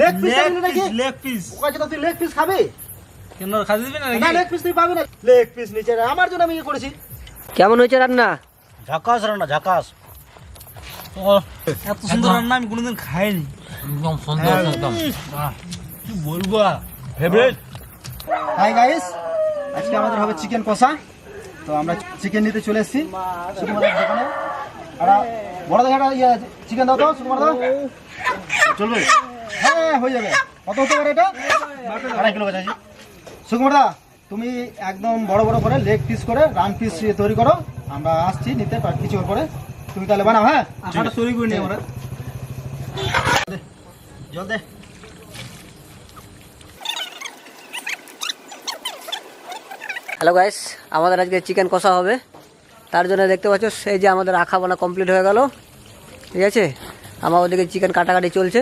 Leg piece leg খাবি নাকি? Piece leg piece okay যেটা তুই লেগ পিস খাবি? কেন খাতে দিবি না না নাকি? লেগ পিস তুই পাবি না। লেগ পিস নিচে আমার জন্য আমি ইয়ে করেছি। কেমন হয়েছে রান্না? ঝাকাস রান্না ঝাকাস। ও, এত সুন্দর রান্না আমি কোনোদিন খাইনি। একদম সুন্দর একদম। বাহ, কি বলব ফেভারিট হাই গাইস আজকে আমাদের হবে চিকেন কষা। তো আমরা চিকেন নিতে চলে এসেছি। সুকুমারের দোকানে। আর বড় দেখা ইয়ে চিকেন দাও তো সুকুমার দাও চলবে? হ্যাঁ হয়ে যাবে। কত হতে পারে এটা? আড়াই কিলো কাছাকাছি সুকুমার তুমি একদম বড় বড় করে লেগ পিস করে রান পিস তৈরি করো। আমরা আসছি নিতে পার- কিছু পরে। তুমি তাহলে বানাও হ্যাঁ? তৈরি করে নিই আমরা। জল দে। হ্যালো গাইস আমাদের আজকে চিকেন কষা হবে। তার জন্য দেখতে পাচ্ছ সেই যে আমাদের আখা বানা কমপ্লিট হয়ে গেল। ঠিক আছে? আমার ওদিকে চিকেন কাটাকাটি চলছে।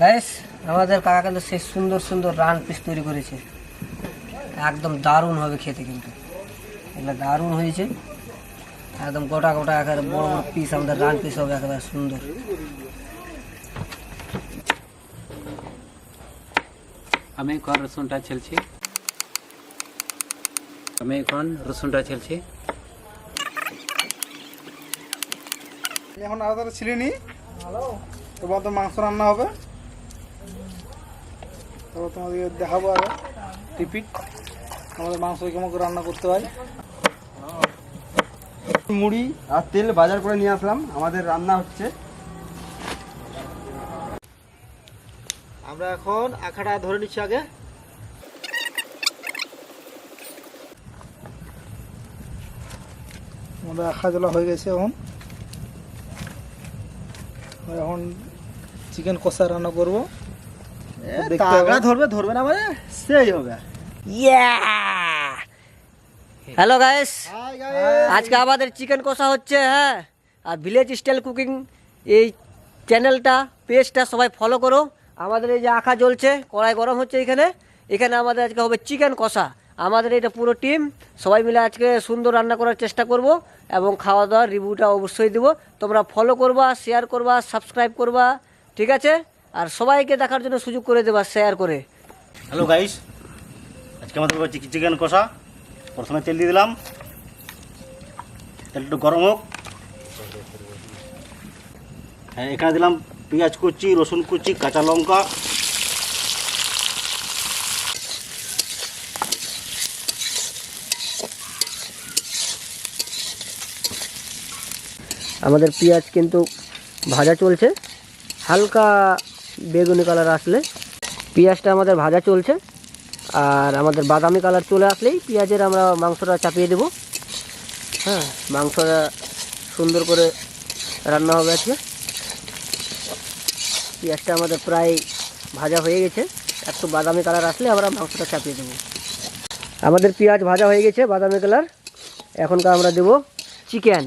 গাইস আমাদের কাকা কিন্তু সেই সুন্দর সুন্দর রান পিস তৈরি করেছে। একদম দারুণ হবে খেতে কিন্তু। এগুলো দারুণ হয়েছে। একদম গোটা গোটা একেবারে বড় বড় পিস আমাদের রান পিস হবে একেবারে সুন্দর। আমি এখন রসুনটা ছেলছি। আমি এখন রসুনটা ছেলছি। এখন আলাদা ছিলে নি? তোমার তো মাংস রান্না হবে। তারপর তোমাদেরকে দেখাবো আরও রিপিট আমাদের মাংস কেমন করে রান্না করতে হয়। মুড়ি আর তেল বাজার করে নিয়ে আসলাম। আমাদের রান্না হচ্ছে। আমরা এখন আখাটা ধরে নিচ্ছি আগে। আমাদের আখা জ্বলা হয়ে গেছে এখন। এখন চিকেন কষা রান্না করব। তাগড়া ধরবে ধরবে না মানে সেই হবে। হ্যালো গাইস গাইস আজকে আমাদের চিকেন কষা হচ্ছে হ্যাঁ? আর ভিলেজ স্টাইল কুকিং এই চ্যানেলটা পেজটা সবাই ফলো করো। আমাদের এই যে আখা জ্বলছে কড়াই গরম হচ্ছে এখানে। এখানে আমাদের আজকে হবে চিকেন কষা। আমাদের এটা পুরো টিম সবাই মিলে আজকে সুন্দর রান্না করার চেষ্টা করব এবং খাওয়া দাওয়ার রিভিউটা অবশ্যই দিব। তোমরা ফলো করবা শেয়ার করবা সাবস্ক্রাইব করবা ঠিক আছে? আর সবাইকে দেখার জন্য সুযোগ করে দেবা শেয়ার করে। হ্যালো গাইস আজকে আমাদের চিকেন কষা? প্রথমে তেল দিয়ে দিলাম। তেল একটু গরম হোক। হ্যাঁ এখানে দিলাম পেঁয়াজ কুচি রসুন কুচি কাঁচা লঙ্কা। আমাদের পেঁয়াজ কিন্তু ভাজা চলছে। হালকা বেগুনি কালার আসলে। পেঁয়াজটা আমাদের ভাজা চলছে। আর আমাদের বাদামি কালার চলে আসলেই পেঁয়াজের আমরা মাংসটা চাপিয়ে দেব। হ্যাঁ মাংসটা সুন্দর করে রান্না হবে আজকে। পেঁয়াজটা আমাদের প্রায় ভাজা হয়ে গেছে। একটু বাদামি কালার আসলে আমরা মাংসটা চাপিয়ে দেবো। আমাদের পেঁয়াজ ভাজা হয়ে গেছে বাদামি কালার। এখনকার আমরা দেব চিকেন।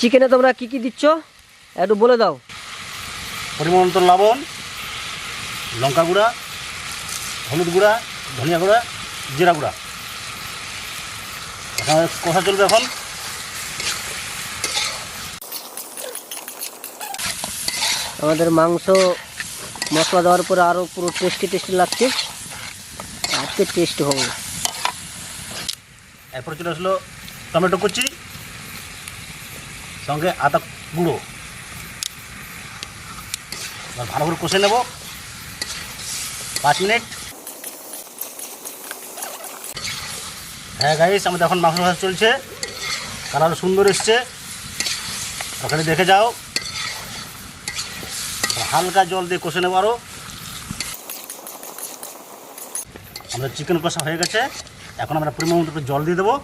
চিকেনে তোমরা কি কি দিচ্ছ? একটু বলে দাও। পরিমাণ মতো লবণ লঙ্কা গুঁড়া হলুদ গুঁড়া ধনিয়া গুঁড়া জিরা গুঁড়া। কষা চলবে এখন। আমাদের মাংস মশলা দেওয়ার পরে আরও পুরো টেস্টি টেস্টি লাগছে। আজকে টেস্ট হবে। এরপর চলে আসলো টমেটো কুচি। সঙ্গে আদা গুঁড়ো। এবার ভালো করে কষে নেব। পাঁচ মিনিট। হ্যাঁ গাইস আমাদের এখন মাংস ভাজা চলছে। কালার সুন্দর এসছে। ওখানে দেখে যাও। হালকা জল দিয়ে কষে নেব আরও আমাদের চিকেন কষা হয়ে গেছে। এখন আমরা পরিমাণ মতো জল দিয়ে দেবো।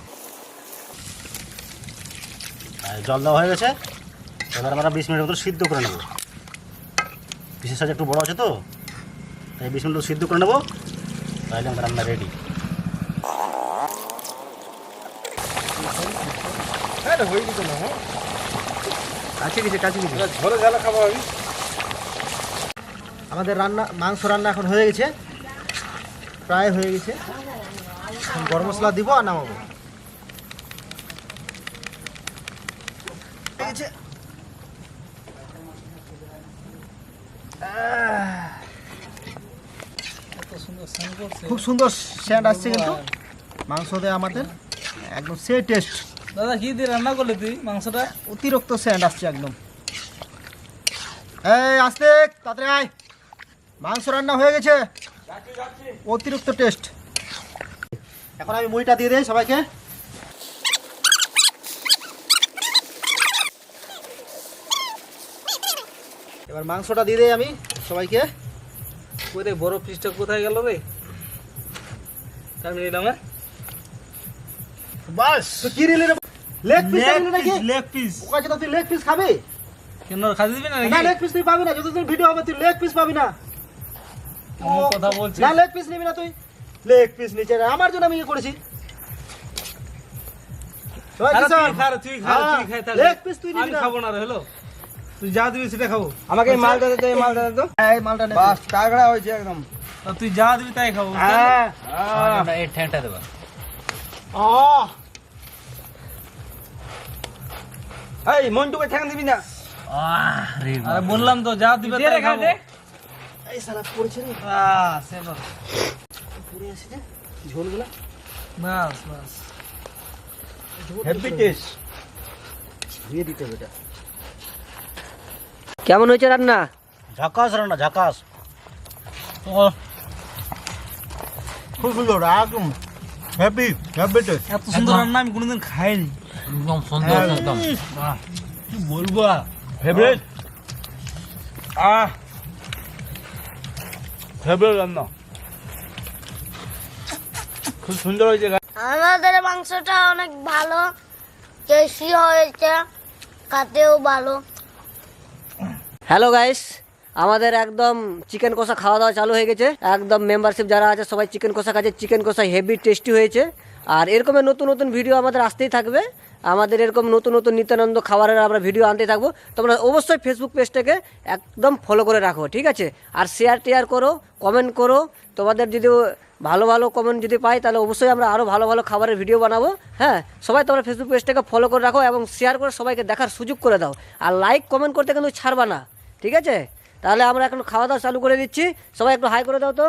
জল দেওয়া হয়ে গেছে। এবার আমরা বিশ মিনিট মতো সিদ্ধ করে নেব। বিশেষ সাইজ একটু বড় আছে তো তাই বিশ মিনিট সিদ্ধ করে নেব। তাহলে আমরা রান্না রেডি হ্যাঁ, হ্যাঁ। আমাদের রান্না মাংস রান্না এখন হয়ে গেছে। প্রায় হয়ে গেছে। গরম মশলা দিব আর নামাবো। গেছে। আহ, কত সুন্দর স্নান করছে খুব সুন্দর স্যান্ড আসছে কিন্তু। মাংস দিয়ে আমাদের। একদম সে টেস্ট দাদা কি দিয়ে রান্না করলে তুই মাংসটা? অতিরিক্ত স্যান্ড আসছে একদম। এই আস্তে তাড়াতাড়ি আয়। মাংস রান্না হয়ে গেছে। অতিরিক্ত টেস্ট এখন আমি মুড়িটা দিয়ে দিই সবাইকে। এবার মাংসটা দিয়ে দিই আমি সবাইকে। ওই রে বড় পিসটা কোথায় গেল রে? কারণ এলাম বাস। তো কি নিলি রে? লেগ পিস নিলি নাকি? লেগ পিস ওকা যেটা তুই লেগ পিস খাবি? কেন খাতে দিবি না না লেগ পিস তুই পাবি না যতদিন ভিডিও হবে তুই লেগ পিস পাবি না। কথা বলছিস না লেগ পিস নিবি না তুই। লেগ পিস নিচে। আমার জন্য আমি ইয়ে করেছি। তুই খা তুই খা তুই খাই লেগ পিস তুই নিবি আমি না। খাব না রে হলো তুই যা দিবি সেটা খাব। আমাকে এই মালটা দে তো এই মালটা দে তো। এই মালটা নে। বাস তাগড়া হয়েছে একদম। তুই যা দিবি তাই খাব হ্যাঁ। এই ঠ্যাংটা দেবো। আহ! এই মন্টুকে ঠ্যাং দিবি না? আরে বললাম তো যা দিবে তাই খাব। এই সালা পড়ছে রে। আহ, যে ঝোলগুলা? বাস বাস। হেভি টেস্ট ধুয়ে দিতে হবে এটা। কেমন হয়েছে রান্না? ঝাকাস রান্না ঝাকাস। খুব সুন্দর একদম হ্যাপি হ্যাপি এত সুন্দর রান্না আমি কোনোদিন খাইনি। একদম সুন্দর একদম। কি বলব ফেভারিট আহ ফেভারিট রান্না। খুব সুন্দর হয়েছে আমাদের মাংসটা অনেক ভালো টেস্টি হয়েছে খাতেও ভালো। হ্যালো গাইস আমাদের একদম চিকেন কষা খাওয়া দাওয়া চালু হয়ে গেছে। একদম মেম্বারশিপ যারা আছে, সবাই চিকেন কষা খাচ্ছে। চিকেন কষা হেভি টেস্টি হয়েছে। আর এরকমের নতুন নতুন ভিডিও আমাদের আসতেই থাকবে। আমাদের এরকম নতুন নতুন নিত্যানন্দ খাবারের আমরা ভিডিও আনতে থাকব। তোমরা অবশ্যই ফেসবুক পেজটাকে একদম ফলো করে রাখো, ঠিক আছে? আর শেয়ার টেয়ার করো কমেন্ট করো। তোমাদের যদি ভালো ভালো কমেন্ট যদি পাই, তাহলে অবশ্যই আমরা আরও ভালো ভালো খাবারের ভিডিও বানাবো। হ্যাঁ? সবাই তোমরা ফেসবুক পেজটাকে ফলো করে রাখো এবং শেয়ার করে সবাইকে দেখার সুযোগ করে দাও। আর লাইক কমেন্ট করতে কিন্তু ছাড়বা না। ঠিক আছে? তাহলে আমরা এখন খাওয়া দাওয়া চালু করে দিচ্ছি। সবাই একটু হাই করে দাও তো।